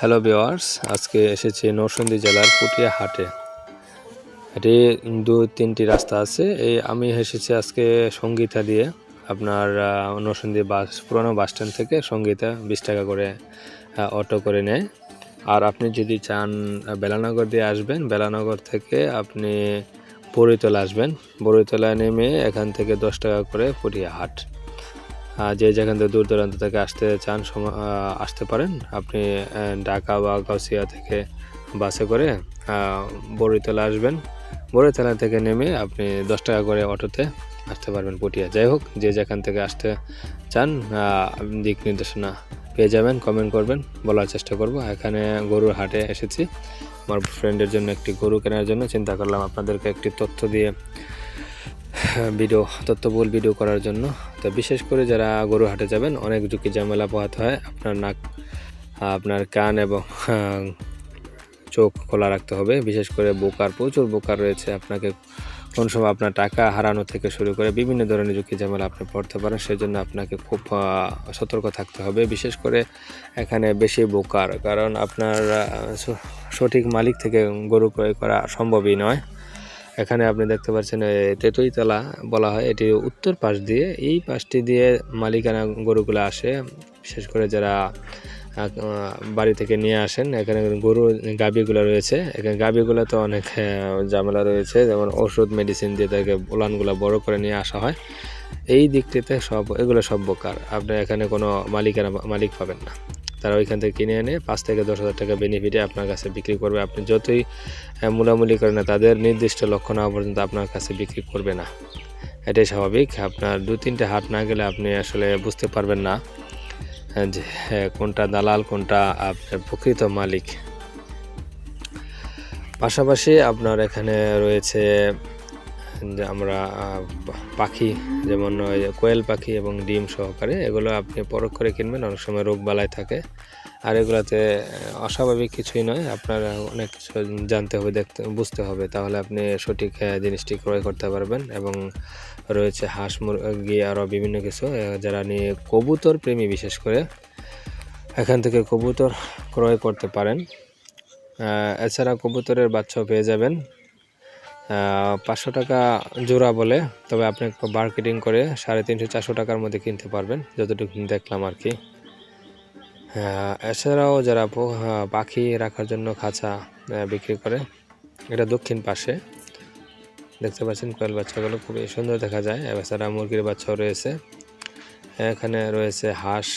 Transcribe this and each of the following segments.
Hello viewers আজকে এসেছি নরসিংদী জেলার পুটিয়া হাটে এটি দু, তিনটি রাস্তা আছে। এই আমি এসেছি আজকে সঙ্গীতা দিয়ে। আপনার নরসিংদী বাস, পুরনো বাস স্ট্যান্ড থেকে সঙ্গীতা বিশ টাকা করে অটো করে নেয়। আর আপনি যদি চান বেলানগর দিয়ে আসবেন, বেলানগর থেকে আপনি বড়িতলা আসবেন। বড়িতলা নেমে এখান থেকে দশ টাকা করে পুটিয়া হাট যে যেখান থেকে দূর দূরান্ত থেকে আসতে চান আসতে পারেন। আপনি ঢাকা বা গাউসিয়া থেকে বাসে করে বড়িতলা আসবেন। বড়িতলা থেকে নেমে আপনি দশ টাকা করে অটোতে আসতে পারবেন পটিয়া। যাই হোক, যে যেখান থেকে আসতে চান দিক নির্দেশনা পেয়ে যাবেন কমেন্ট করবেন, বলার চেষ্টা করব। এখানে গরুর হাটে এসেছি। আমার ফ্রেন্ডের জন্য একটি গরু কেনার জন্য চিন্তা করলাম আপনাদেরকে একটি তথ্য দিয়ে ভিডিও, তথ্যবহুল ভিডিও করার জন্য। তো বিশেষ করে যারা গরু হাটে যাবেন, অনেক ঝুঁকি ঝামেলা পোহাতে হয়। আপনার নাক, আপনার কান এবং, চোখ খোলা রাখতে হবে। বিশেষ করে বোকার, প্রচুর বোকার রয়েছে। আপনাকে কোন সময় আপনার টাকা হারানো থেকে শুরু করে বিভিন্ন ধরনের ঝুঁকি ঝামেলা আপনি পড়তে পারেন। সেজন্য আপনাকে খুব সতর্ক থাকতে হবে। বিশেষ করে এখানে বেশি বোকার, কারণ আপনার সঠিক মালিক থেকে গরু ক্রয় করা সম্ভবই নয়। এখানে আপনি দেখতে পাচ্ছেন তেঁতুইতলা বলা হয়। এটি উত্তর পাশ দিয়ে, এই পাশটি দিয়ে মালিকানা গরুগুলো আসে। বিশেষ করে যারা বাড়ি থেকে নিয়ে আসেন, এখানে গরু গাবিগুলো রয়েছে। এখানে গাবিগুলো তো অনেক ঝামেলা রয়েছে। যেমন ওষুধ মেডিসিন দিয়ে তাকে উলানগুলো বড় করে নিয়ে আসা হয়। এই দিকটিতে সব, এগুলো সব বোকার। আপনি এখানে কোনো মালিকানা, মালিক পাবেন না। তারা ওইখান থেকে কিনে এনে পাঁচ থেকে দশ হাজার টাকা বেনিফিটে আপনার কাছে বিক্রি করবে। আপনি যতই মুলামুলি করেন না তাদের নির্দিষ্ট লক্ষ্য না পর্যন্ত আপনার কাছে বিক্রি করবে না। এটাই স্বাভাবিক। আপনার দু তিনটে হাট না গেলে আপনি আসলে বুঝতে পারবেন না যে হ্যাঁ, কোনটা দালাল কোনটা আপনার প্রকৃত মালিক। পাশাপাশি আপনার এখানে রয়েছে আমরা পাখি যেমন কোয়েল পাখি এবং ডিম সহকারে এগুলো আপনি পরখ করে কিনবেন। অনেক সময় রোগ বালাই থাকে। আর এগুলাতে অস্বাভাবিক কিছুই নয়। আপনার অনেক কিছু জানতে হবে, দেখতে, বুঝতে হবে। তাহলে আপনি সঠিক জিনিসটি ক্রয় করতে পারবেন এবং রয়েছে হাঁস মুরগি আরও বিভিন্ন কিছু যারা নিয়ে কবুতর প্রেমী বিশেষ করে, এখান থেকে কবুতর ক্রয় করতে পারেন। এছাড়া কবুতরের বাচ্চাও পেয়ে যাবেন। পাঁচশো টাকা জোড়া বলে, তবে আপনি মার্কেটিং করে সাড়ে তিনশো, চারশো টাকার মধ্যে কিনতে পারবেন, যতটুকু দেখলাম আর কি। এছাড়াও যারা পাখি রাখার জন্য খাঁচা বিক্রি করে, এটা দক্ষিণ পাশে, দেখতে পাচ্ছেন কোয়েল বাচ্চাগুলো খুবই সুন্দর দেখা যায়। এছাড়া মুরগির বাচ্চাও রয়েছে। এখানে রয়েছে হাঁস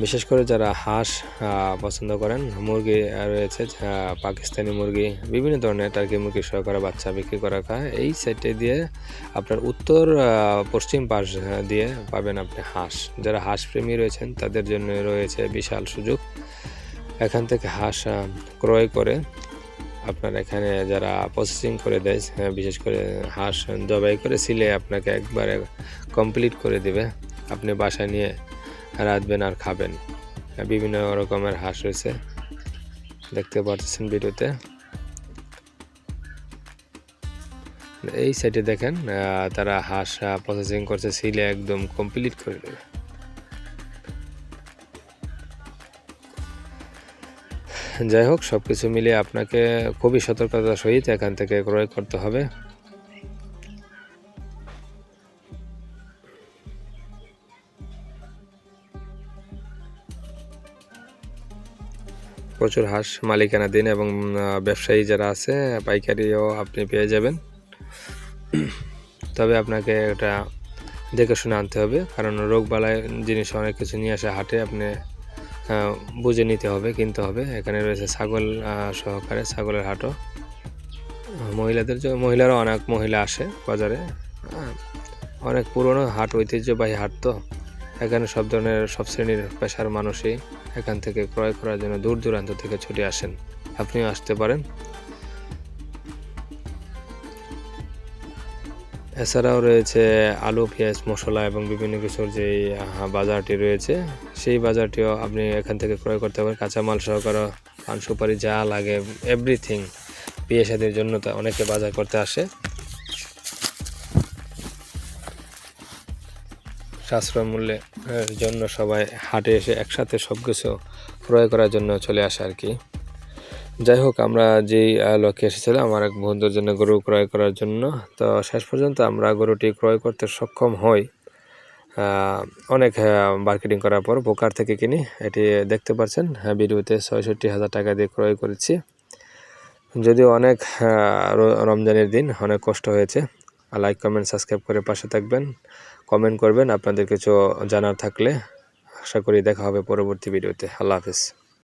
বিশেষ করে যারা হাঁস পছন্দ করেন মুরগি রয়েছে পাকিস্তানি মুরগি বিভিন্ন ধরনের টার্কি মুরগি সহকারে বাচ্চা বিক্রি করা হয় এই সাইডে দিয়ে আপনার উত্তর পশ্চিম পাশ দিয়ে পাবেন আপনি হাঁস। যারা হাঁস প্রেমী রয়েছেন তাদের জন্য রয়েছে বিশাল সুযোগ। এখান থেকে হাঁস ক্রয় করে আপনার এখানে যারা প্রসেসিং করে দেয় আহ, বিশেষ করে হাঁস জবাই করে সিলে আপনাকে একবারে কমপ্লিট করে দেবে। আপনি বাসায় নিয়ে রাঁধবেন আর খাবেন। বিভিন্ন রকমের হাঁস রয়েছে। দেখতে পাচ্ছেন ভিডিওতে। এই সাইডে দেখেন তারা হাঁস প্রসেসিং করছে, সিলে একদম কমপ্লিট করে দেবে। যাই হোক সব কিছু মিলিয়ে আপনাকে খুবই সতর্কতার সহিত এখান থেকে ক্রয় করতে হবে। প্রচুর হাঁস মালিকানা দিন এবং ব্যবসায়ী যারা আছে, পাইকারিও আপনি পেয়ে যাবেন। তবে আপনাকে এটা দেখে শুনে আনতে হবে, কারণ রোগ বালাই জিনিস অনেক কিছু নিয়ে আসে হাটে আপনি বুঝে নিতে হবে, কিনতে হবে। এখানে রয়েছে ছাগল সহকারে ছাগলের হাটও। মহিলাদের জন্য মহিলারও অনেক মহিলা আসে বাজারে। অনেক পুরনো হাট, ঐতিহ্যবাহী হাট তো। এখানে সব ধরনের, সব শ্রেণির পেশার মানুষই এখান থেকে ক্রয় করার জন্য দূর দূরান্ত থেকে ছুটে আসেন। আপনিও আসতে পারেন। এছাড়াও রয়েছে আলু, পেঁয়াজ, মশলা এবং বিভিন্ন কিছুর যে বাজারটি রয়েছে, সেই বাজারটিও আপনি এখান থেকে ক্রয় করতে পারেন। কাঁচামাল সহকারে পান, সুপারি যা লাগে এভরিথিং বিয়ে শাদির জন্য তা অনেকে বাজার করতে আসে। সাশ্রয় মূল্যে এর জন্য সবাই হাটে এসে একসাথে সব কিছু ক্রয় করার জন্য চলে আসে আর কি। যাই হোক, আমরা যেই লক্ষ্যে এসেছিলাম, আমার এক বন্ধুর জন্য গরু ক্রয় করার জন্য, তো শেষ পর্যন্ত আমরা গরুটি ক্রয় করতে সক্ষম হই। অনেক মার্কেটিং করার পর বোকার থেকে কিনি, এটি দেখতে পাচ্ছেন ভিডিওতে ছয়ষট্টি হাজার টাকা দিয়ে ক্রয় করেছি। যদিও অনেক রমজানের দিন অনেক কষ্ট হয়েছে লাইক কমেন্ট সাবস্ক্রাইব করে পাশে থাকবেন। কমেন্ট করবেন আপনাদের কিছু জানার থাকলে। আশা করি দেখা হবে পরবর্তী ভিডিওতে। আল্লাহ হাফিজ।